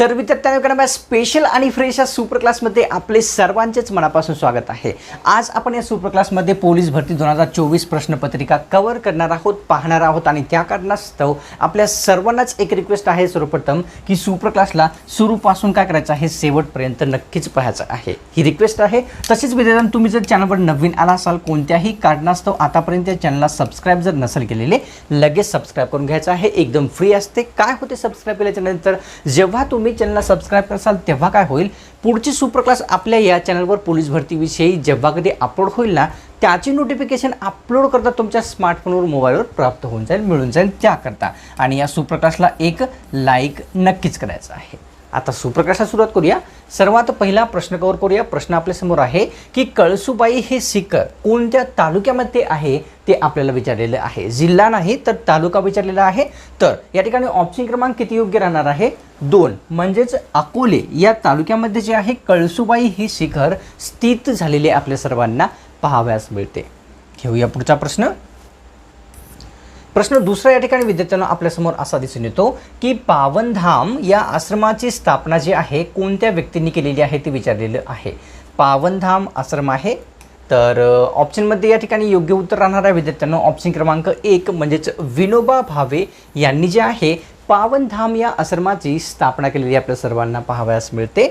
तर विद्यार्थ्यांना स्पेशल आणि फ्रेश या सुपर क्लासमध्ये आपले सर्वांचेच मनापासून स्वागत आहे. आज आपण या सुपर क्लासमध्ये पोलीस भरती दोन हजार चोवीस प्रश्नपत्रिका कव्हर करणार आहोत पाहणार आहोत आणि त्या कारणास्तव आपल्या सर्वांनाच एक रिक्वेस्ट आहे सर्वप्रथम की सुपर क्लासला सुरूपासून काय करायचं आहे शेवटपर्यंत नक्कीच पाहायचं आहे. ही रिक्वेस्ट आहे. तसेच विद्यार्थ्यांना तुम्ही जर चॅनलवर नवीन आला असाल कोणत्याही कारणास्तव आतापर्यंत या चॅनलला सबस्क्राईब जर नसेल केलेले लगेच सबस्क्राईब करून घ्यायचं आहे. एकदम फ्री असते. काय होते सबस्क्राईब केल्याच्यानंतर? जेव्हा तुम्ही चॅनलला सबस्क्राईब कराल तेव्हा काय होईल? पुढची सुपर क्लास आपल्या या चॅनलवर पोलीस भरतीविषयी जेव्हा कधी अपलोड होईल ना त्याची नोटिफिकेशन अपलोड करता तुमच्या स्मार्टफोनवर मोबाईलवर प्राप्त होऊन जाईल मिळून जाईल त्याकरता. आणि या सुपर क्लासला एक लाईक नक्कीच करायचं आहे. आता सुप्रकाशात सुरुवात करूया. सर्वात पहिला प्रश्न कवर करूया. प्रश्न आपल्यासमोर आहे की कळसुबाई हे शिखर कोणत्या तालुक्यामध्ये आहे ते आपल्याला विचारलेलं आहे. जिल्हा नाही तर तालुका विचारलेला आहे. तर या ठिकाणी ऑप्शन क्रमांक किती योग्य राहणार आहे? दोन. म्हणजेच अकोले या तालुक्यामध्ये जे आहे कळसुबाई हे शिखर स्थित झालेले आपल्या सर्वांना पाहाव्यास मिळते. घेऊया पुढचा प्रश्न. प्रश्न दुसरा या ठिकाणी विद्यार्थ्यांना आपल्यासमोर असा दिसून येतो की पावनधाम या आश्रमाची स्थापना जी आहे कोणत्या व्यक्तींनी केलेली आहे ते विचारलेलं आहे. पावनधाम आश्रम आहे तर ऑप्शनमध्ये या ठिकाणी योग्य उत्तर राहणार आहे विद्यार्थ्यांना. ऑप्शन क्रमांक एक म्हणजेच विनोबा भावे यांनी जे आहे पावनधाम या आश्रमाची स्थापना केलेली आपल्या सर्वांना पाहावयास मिळते.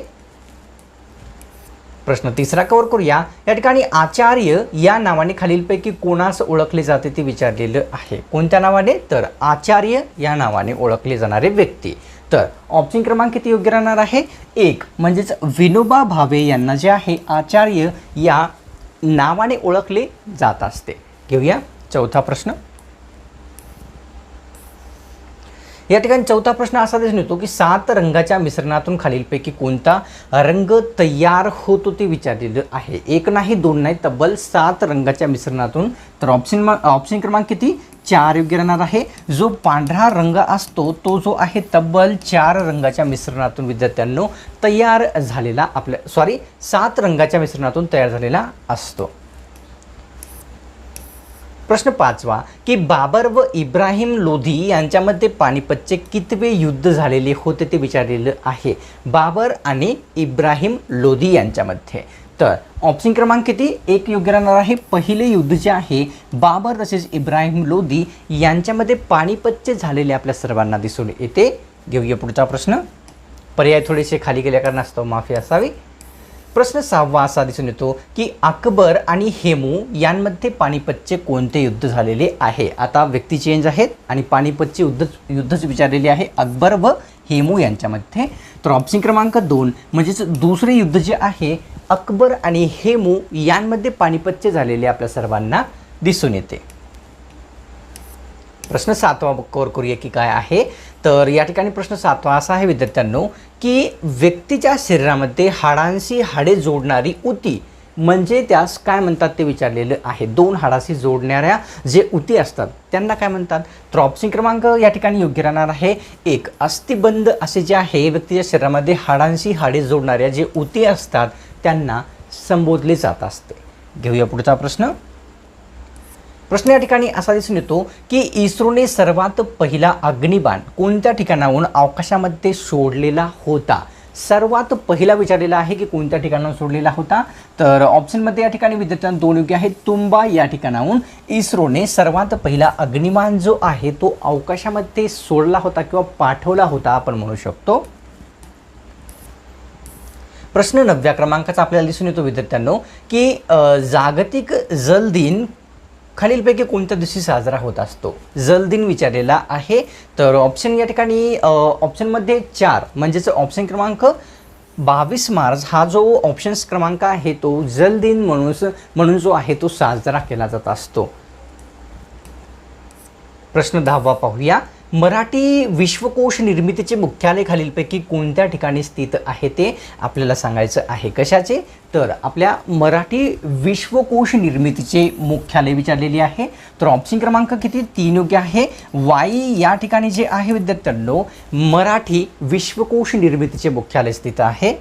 प्रश्न तिसरा कवर करूया. या ठिकाणी आचार्य या नावाने खालीलपैकी कोणास ओळखले जाते ते विचारलेलं आहे. कोणत्या नावाने? तर आचार्य या नावाने ओळखले जाणारे व्यक्ती. तर ऑप्शन क्रमांक किती योग्य राहणार आहे? एक म्हणजेच विनोबा भावे यांना जे आहे आचार्य या नावाने ओळखले जात असते. घेऊया चौथा प्रश्न. या ठिकाणी चौथा प्रश्न असा दिसून येतो की सात रंगाच्या मिश्रणातून खालीलपैकी कोणता रंग तयार होतो ते विचारलेलं आहे. एक नाही दोन नाही तब्बल सात रंगाच्या मिश्रणातून तर ऑप्शन ऑप्शन क्रमांक किती? चार योग्य राहणार आहे. जो पांढरा रंग असतो तो जो आहे तब्बल चार रंगाच्या मिश्रणातून विद्यार्थ्यांनो तयार झालेला आपल्या सॉरी सात रंगाच्या मिश्रणातून तयार झालेला असतो. प्रश्न पाचवा की बाबर व इब्राहिम लोधी यांच्यामध्ये पानिपतचे कितवे युद्ध झालेले होते ते विचारलेलं आहे. बाबर आणि इब्राहिम लोधी यांच्यामध्ये. तर ऑप्शन क्रमांक किती? एक योग्य राहणार आहे. पहिले युद्ध जे आहे बाबर तसेच इब्राहिम लोधी यांच्यामध्ये पानिपतचे झालेले आपल्या सर्वांना दिसून येते. घेऊया पुढचा प्रश्न. पर्याय थोडेसे खाली गेल्या कारणास्तव माफी असावी. प्रश्न सहावा असा दिसून येतो की अकबर आणि हेमू यांमध्ये पानिपतचे कोणते युद्ध झालेले आहे? आता व्यक्ती चेंज आहेत आणि पानिपतचे युद्ध युद्धच विचारलेले आहे अकबर व हेमू यांच्यामध्ये. तर ऑप्शन क्रमांक दोन म्हणजेच दुसरे युद्ध जे आहे अकबर आणि हेमू यांमध्ये पानिपतचे झालेले आपल्या सर्वांना दिसून येते. प्रश्न सातवा कवर करूया की काय आहे. तर या ठिकाणी प्रश्न सातवा असा आहे विद्यार्थ्यांनो की व्यक्तीच्या शरीरामध्ये हाडांशी हाडे जोडणारी उती म्हणजे त्यास काय म्हणतात ते विचारलेलं आहे. दोन हाडाशी जोडणाऱ्या जे उती असतात त्यांना काय म्हणतात? तर ऑप्शन क्रमांक या ठिकाणी योग्य राहणार आहे. एक अस्थिबंध असे जे आहे व्यक्तीच्या शरीरामध्ये हाडांशी हाडे जोडणाऱ्या जे उती असतात त्यांना संबोधले जात असते. घेऊया पुढचा प्रश्न. प्रश्न या ठिकाणी असा दिसून येतो की इस्रोने सर्वात पहिला अग्निबाण कोणत्या ठिकाणाहून अवकाशामध्ये सोडलेला होता? सर्वात पहिला विचारलेला आहे की कोणत्या ठिकाणाहून सोडलेला होता? तर ऑप्शनमध्ये या ठिकाणी विद्यार्थ्यांना दोन योग्य आहेत. तुंबा या ठिकाणाहून इस्रोने सर्वात पहिला अग्निमान जो आहे तो अवकाशामध्ये सोडला होता किंवा पाठवला होता आपण म्हणू शकतो. प्रश्न नवव्या क्रमांकाचा आपल्याला दिसून येतो विद्यार्थ्यांनो की जागतिक जल दिन खालीलपैकी कोणत्या दिवशी साजरा होत असतो? जल दिन विचारलेला आहे. तर ऑप्शन या ठिकाणी ऑप्शनमध्ये चार म्हणजेच ऑप्शन क्रमांक बावीस मार्च हा जो ऑप्शन्स क्रमांक आहे तो जल दिन म्हणून म्हणून जो आहे तो साजरा केला जात असतो. प्रश्न दहावा पाहूया. मराठी विश्वकोश निर्मितीचे मुख्यालय खालीलपैकी कोणत्या ठिकाणी स्थित आहे ते आपल्याला सांगायचं आहे. कशाचे? तर आपल्या मराठी विश्वकोश निर्मितीचे मुख्यालय विचारलेले आहे. तर ऑप्शन क्रमांक किती? तीन योग्य आहे. वाई या ठिकाणी जे आहे विद्यार्थ्यांनो मराठी विश्वकोश निर्मितीचे मुख्यालय स्थित आहे.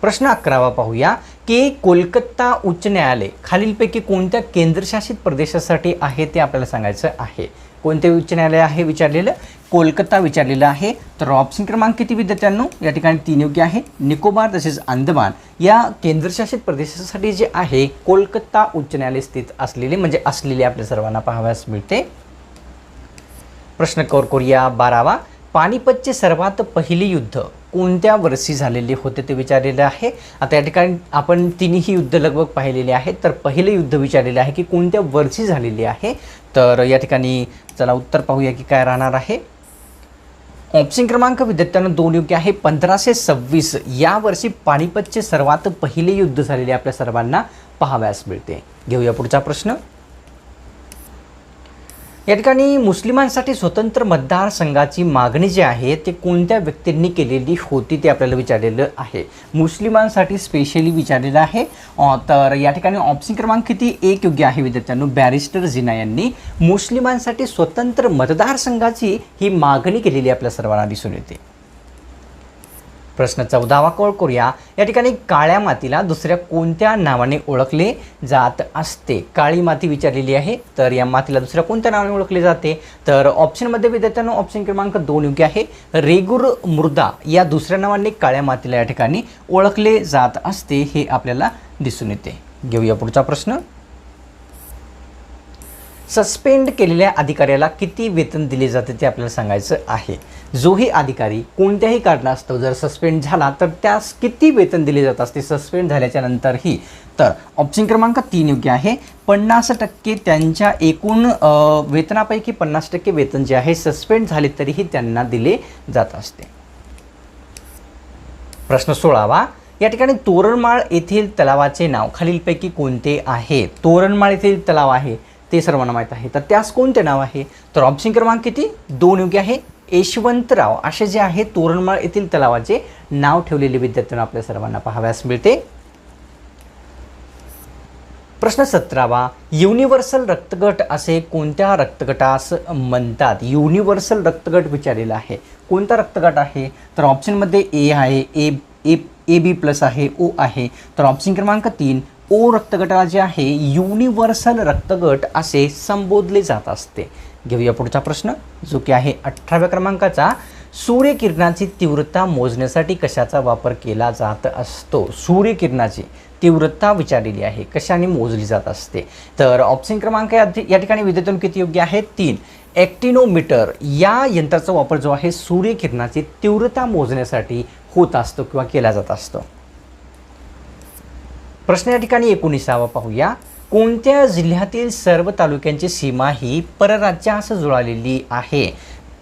प्रश्न अकरावा पाहूया. की कोलकाता उच्च न्यायालय खालीलपैकी कोणत्या केंद्रशासित प्रदेशासाठी आहे ते आपल्याला सांगायचं आहे. कोणते उच्च न्यायालय आहे विचारलेलं? कोलकाता विचारलेलं आहे. तर ऑप्शन क्रमांक किती विद्यार्थ्यांनो? या ठिकाणी तीन योग्य आहे. निकोबार तसेच अंदमान या केंद्रशासित प्रदेशासाठी जे आहे कोलकाता उच्च न्यायालय स्थित असलेले म्हणजे असलेले आपल्या सर्वांना पाहाव्यास मिळते. प्रश्न कौर बारावा. पानिपतचे सर्वात पहिले युद्ध. कोणत्या वर्षी झालेले होते ते विचारलेलं आहे. आता या ठिकाणी आपण तिन्ही युद्ध लगभग पाहिलेले आहेत. तर पहिले युद्ध विचारलेले आहे की कोणत्या वर्षी झालेले आहे. तर या ठिकाणी चला उत्तर पाहूया की काय राहणार आहे. ऑप्शन क्रमांक विद्यार्थ्यांना दोन योग्य आहे. पंधराशे सव्वीस या वर्षी पानिपतचे सर्वात पहिले युद्ध झालेले आपल्या सर्वांना पाहाव्यास मिळते. घेऊया पुढचा प्रश्न. या ठिकाणी मुस्लिमांसाठी स्वतंत्र मतदारसंघाची मागणी जी आहे ते कोणत्या व्यक्तींनी केलेली होती ते आपल्याला विचारलेलं आहे. मुस्लिमांसाठी स्पेशली विचारलेलं आहे. तर या ठिकाणी ऑप्शन क्रमांक किती? एक योग्य आहे विद्यार्थ्यांनो. बॅरिस्टर जिना यांनी मुस्लिमांसाठी स्वतंत्र मतदारसंघाची ही मागणी केलेली आपल्या सर्वांना दिसून येते. प्रश्न चौदावा कळ करूया. या ठिकाणी काळ्या मातीला दुसऱ्या कोणत्या नावाने ओळखले जात असते? काळी माती विचारलेली आहे तर या मातीला दुसऱ्या कोणत्या नावाने ओळखले जाते? तर ऑप्शनमध्ये विद्यार्थ्यांना ऑप्शन क्रमांक दोन योग्य आहे. रेगुर मृदा या दुसऱ्या नावाने काळ्या मातीला या ठिकाणी ओळखले जात असते हे आपल्याला दिसून येते. घेऊया पुढचा प्रश्न. सस्पेंड केलेल्या अधिकाऱ्याला किती वेतन दिले जाते ते आपल्याला सांगायचं आहे. जोही अधिकारी कोणत्याही कारणास्तव जर सस्पेंड झाला तर त्यास किती वेतन दिले जात असते? सस्पेंड झाल्याच्या नंतरही. तर ऑप्शन क्रमांक तीन योग्य आहे. पन्नास टक्के त्यांच्या एकूण वेतनापैकी पन्नास टक्के वेतन जे आहे सस्पेंड झाले तरीही त्यांना दिले जात असते. प्रश्न सोळावा. या ठिकाणी तोरणमाळ येथील तलावाचे नाव खालीलपैकी कोणते आहे? तोरणमाळ येथील तलाव आहे ते सर्वांना माहीत आहे. तर त्यास कोणते नाव आहे? तर ऑप्शन क्रमांक किती? दोन योग्य आहे. यशवंतराव असे जे आहे तोरणमाळ येथील तलावाचे नाव ठेवलेले विद्यार्थ्यांना आपल्या सर्वांना पाहाव्यास मिळते. प्रश्न सतरावा युनिव्हर्सल रक्तगट असे कोणत्या रक्तगटास म्हणतात? युनिव्हर्सल रक्तगट विचारलेला आहे. कोणता रक्तगट आहे? तर ऑप्शनमध्ये ए आहे ए ए ए बी प्लस आहे ओ आहे. तर ऑप्शन क्रमांक तीन ओ रक्तगटाला जे आहे युनिव्हर्सल रक्तगट असे संबोधले जात असते. घेऊया पुढचा प्रश्न. जो की आहे अठराव्या क्रमांकाचा. सूर्यकिरणाची तीव्रता मोजण्यासाठी कशाचा वापर केला जात असतो? सूर्यकिरणाची तीव्रता विचारलेली आहे. कशाने मोजली जात असते? तर ऑप्शन क्रमांक या ठिकाणी विद्यार्थ्यांना किती योग्य आहे? तीन. ॲक्टिनोमीटर या यंत्राचा वापर जो आहे सूर्यकिरणाची तीव्रता मोजण्यासाठी होत असतो किंवा केला जात असतो. प्रश्न या ठिकाणी एकोणीसावा पाहूया. कोणत्या जिल्ह्यातील सर्व तालुक्यांची सीमा ही परराज्यास जुळालेली आहे?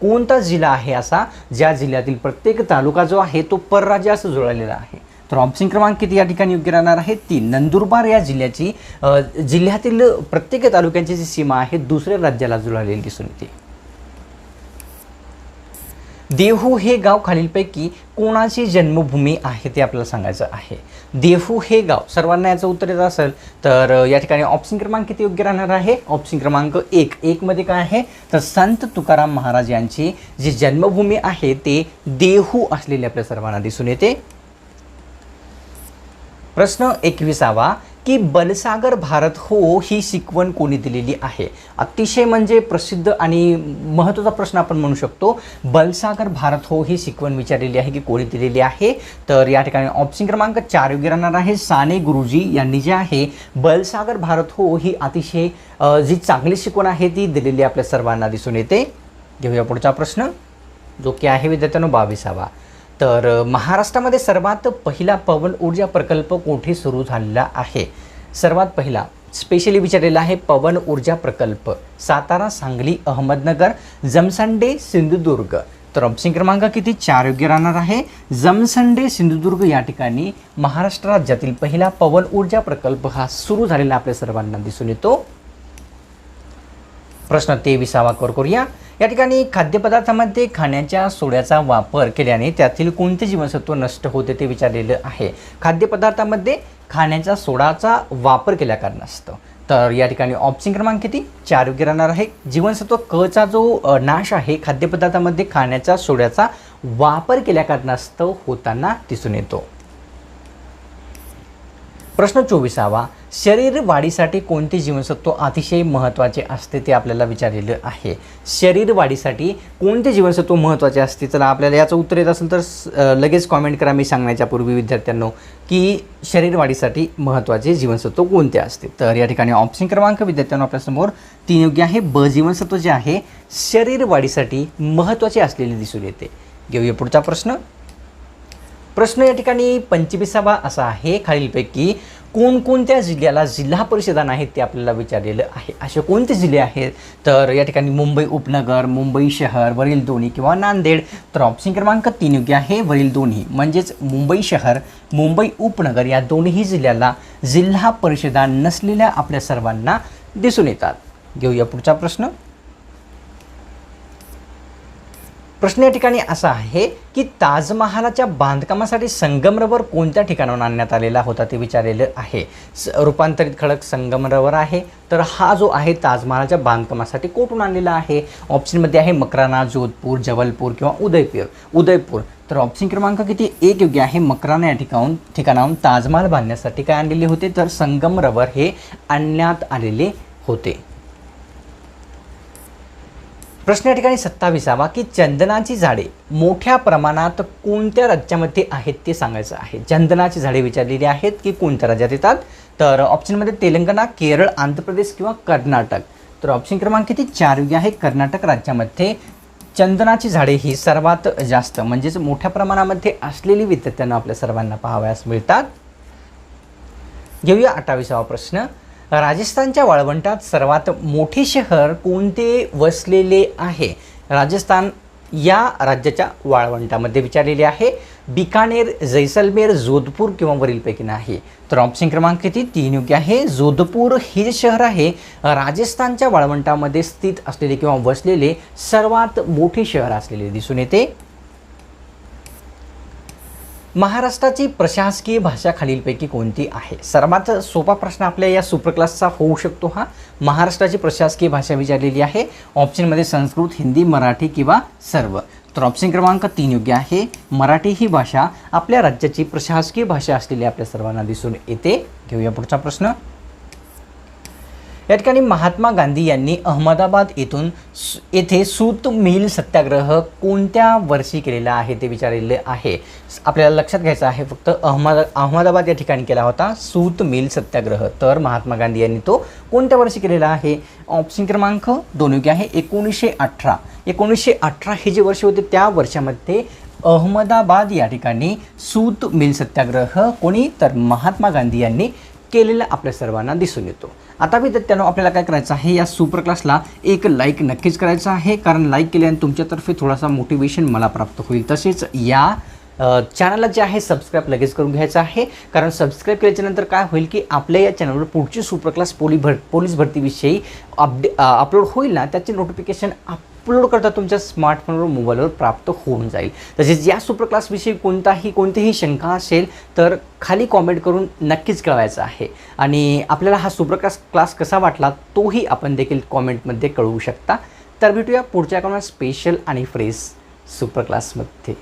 कोणता जिल्हा आहे असा? ज्या जिल्ह्यातील प्रत्येक तालुका जो आहे तो परराज्यास जुळलेला आहे. तर ऑप्शन क्रमांक किती या ठिकाणी योग्य राहणार आहे? तीन. नंदुरबार या जिल्ह्याची जिल्ह्यातील प्रत्येक तालुक्यांची जी सीमा आहे दुसऱ्या राज्याला जुळालेली दिसून येते. देहू हे गाव खालीलपैकी कोणाची जन्मभूमी आहे ते आपल्याला सांगायचं आहे. देहू हे गाव सर्वांना याचं उत्तर येत असेल तर या ठिकाणी ऑप्शन क्रमांक किती योग्य राहणार आहे? ऑप्शन क्रमांक एक. एकमध्ये काय आहे? तर संत तुकाराम महाराज यांची जी जन्मभूमी आहे ते देहू असलेली आपल्या सर्वांना दिसून येते. प्रश्न एकविसावा. की बलसागर भारत हो ही शिकवण कोणी दिलेली आहे? अतिशय म्हणजे प्रसिद्ध आणि महत्त्वाचा प्रश्न आपण म्हणू शकतो बलसागर भारत हो ही शिकवण विचारलेली आहे की कोणी दिलेली आहे? तर या ठिकाणी ऑप्शन क्रमांक चार योग्य राहणार आहे साने गुरुजी यांनी जे आहे बलसागर भारत हो ही अतिशय जी चांगली शिकवण आहे ती दिलेली आपल्या सर्वांना दिसून येते. घेऊया पुढचा प्रश्न. जो की आहे विद्यार्थ्यांनो बावीसावा. तर महाराष्ट्रामध्ये सर्वात पहिला पवन ऊर्जा प्रकल्प कोठे सुरू झालेला आहे? सर्वात पहिला स्पेशली विचारलेला आहे पवन ऊर्जा प्रकल्प सातारा सांगली अहमदनगर जमसंडे सिंधुदुर्ग. तर ऑप्शन क्रमांक किती? चार योग्य राहणार आहे. जमसंडे सिंधुदुर्ग या ठिकाणी महाराष्ट्र राज्यातील पहिला पवन ऊर्जा प्रकल्प हा सुरू झालेला आपल्या सर्वांना दिसून येतो. प्रश्न तेविसावा कर करूया. या ठिकाणी खाद्यपदार्थामध्ये खाण्याच्या सोड्याचा वापर केल्याने त्यातील कोणते जीवनसत्व नष्ट होते ते विचारलेलं आहे. खाद्यपदार्थामध्ये खाण्याच्या सोडाचा वापर केल्याकारणास्तव तर या ठिकाणी ऑप्शन क्रमांक किती? चार योग्य राहणार आहे. जीवनसत्व क चा जो नाश आहे खाद्यपदार्थामध्ये खाण्याच्या सोड्याचा वापर केल्याकारणास्तव होताना दिसून येतो. प्रश्न चोवीसावा शरीर वाढीसाठी कोणते जीवनसत्व अतिशय महत्त्वाचे असते ते आपल्याला विचारलेलं आहे. शरीर वाढीसाठी कोणते जीवनसत्व महत्त्वाचे असते? चला आपल्याला याचं उत्तर येत असेल तर लगेच कॉमेंट करा मी सांगण्याच्या पूर्वी विद्यार्थ्यांनो की शरीर वाढीसाठी महत्त्वाचे जीवनसत्व कोणते असते? तर या ठिकाणी ऑप्शन क्रमांक विद्यार्थ्यांनो आपल्यासमोर तीन योग्य आहे. ब जीवनसत्व जे आहे शरीर वाढीसाठी महत्त्वाचे असलेले दिसून येते. घेऊया पुढचा प्रश्न. प्रश्न या ठिकाणी पंचवीसावा असा आहे. खालीलपैकी कोणकोणत्या जिल्ह्याला जिल्हा परिषदा नाहीत ते आपल्याला विचारलेलं आहे. असे कोणते जिल्हे आहेत? तर या ठिकाणी मुंबई उपनगर मुंबई शहर वरील दोन्ही किंवा नांदेड तर ऑप्शन क्रमांक तीन योग्य आहे वरील दोन्ही. म्हणजेच मुंबई शहर मुंबई उपनगर या दोन्ही जिल्ह्याला जिल्हा परिषदा नसलेल्या आपल्या सर्वांना दिसून येतात. घेऊया पुढचा प्रश्न. प्रश्न या ठिकाणी असा आहे की ताजमहालाच्या बांधकामासाठी संगमरवर कोणत्या ठिकाणाहून आणण्यात आलेला होता ते विचारलेलं आहे. स रूपांतरित खडक संगमरवर आहे. तर हा जो आहे ताजमहालाच्या बांधकामासाठी कोठून आणलेला आहे? ऑप्शनमध्ये आहे मकराना जोधपूर जबलपूर किंवा उदयपूर. उदयपूर. तर ऑप्शन क्रमांक किती? एक योग्य आहे. मकराना या ठिकाणून ठिकाणाहून ताजमहाल बांधण्यासाठी काय आणलेले होते? तर संगमरवर हे आणण्यात आलेले होते. प्रश्न या ठिकाणी सत्तावीसावा की चंदनाची झाडे मोठ्या प्रमाणात कोणत्या राज्यामध्ये आहेत ते सांगायचं आहे. चंदनाची झाडे विचारलेली आहेत की कोणत्या राज्यात येतात? तर ऑप्शनमध्ये तेलंगणा केरळ आंध्र प्रदेश किंवा कर्नाटक. तर ऑप्शन क्रमांक किती? चार आहे कर्नाटक राज्यामध्ये. चंदनाची झाडे ही सर्वात जास्त म्हणजेच मोठ्या प्रमाणामध्ये असलेली विद्यार्थ्यांना आपल्या सर्वांना पाहावयास मिळतात. घेऊया अठ्ठावीसावा प्रश्न. राजस्थानच्या वाळवंटात सर्वात मोठे शहर कोणते वसलेले आहे? राजस्थान या राज्याच्या वाळवंटामध्ये विचारलेले आहे. बिकानेर जैसलमेर जोधपूर किंवा वरीलपैकी नाही. तर ऑप्शन क्रमांक किती? तीन योग्य आहे. जोधपूर हे जे शहर आहे राजस्थानच्या वाळवंटामध्ये स्थित असलेले किंवा वसलेले सर्वात मोठे शहर असलेले दिसून येते. महाराष्ट्राची प्रशासकीय भाषा खालीलपैकी कोणती आहे? सर्वात सोपा प्रश्न आपल्या या सुपर क्लासचा होऊ शकतो हा. महाराष्ट्राची प्रशासकीय भाषा विचारलेली आहे. ऑप्शनमध्ये संस्कृत हिंदी मराठी किंवा सर्व. तर ऑप्शन क्रमांक तीन योग्य आहे. मराठी ही भाषा आपल्या राज्याची प्रशासकीय भाषा असलेली आपल्या सर्वांना दिसून येते. घेऊया पुढचा प्रश्न. या ठिकाणी महात्मा गांधी यांनी अहमदाबाद येथून सु- येथे सूत मिल सत्याग्रह कोणत्या वर्षी केलेला आहे ते विचारलेले आहे. आपल्याला लक्षात घ्यायचं आहे फक्त अहमद अहमदाबाद या ठिकाणी केला होता सूत मिल सत्याग्रह. तर महात्मा गांधी यांनी तो कोणत्या वर्षी केलेला आहे? ऑप्शन क्रमांक दोन योग्य आहे एकोणीसशे अठरा. एकोणीसशे अठरा हे जे वर्ष होते त्या वर्षामध्ये अहमदाबाद या ठिकाणी सूत मिल सत्याग्रह कोणी? तर महात्मा गांधी यांनी केलेला आपल्या सर्वांना दिसून येतो. आता विद्यार्थ्यांनो आपल्याला काय करायचं आहे या सुपर क्लासला एक लाईक नक्कीच करायचं आहे कारण लाईक केल्याने तुमच्यातर्फे थोडासा मोटिवेशन मला प्राप्त होईल. तसेच या चॅनलला जे आहे सबस्क्राईब लगेच करून घ्यायचं आहे. कारण सबस्क्राईब केल्याच्यानंतर काय होईल की आपल्या या चॅनलवर पुढची सुपर क्लास पोली भर पोलीस भरतीविषयी अपडे अपलोड होईल ना त्याचे नोटिफिकेशन आप अपलोड करता तुमच्या स्मार्टफोनवर मोबाईलवर प्राप्त होऊन जाईल. तसेच या सुपर क्लासविषयी कोणताही कोणतीही शंका असेल तर खाली कॉमेंट करून नक्कीच कळवायचं आहे. आणि आपल्याला हा सुपर क्लास क्लास कसा वाटला तोही आपण देखील कॉमेंटमध्ये कळवू शकता. तर भेटूया पुढच्या कोणा स्पेशल आणि फ्रेश सुपर क्लासमध्ये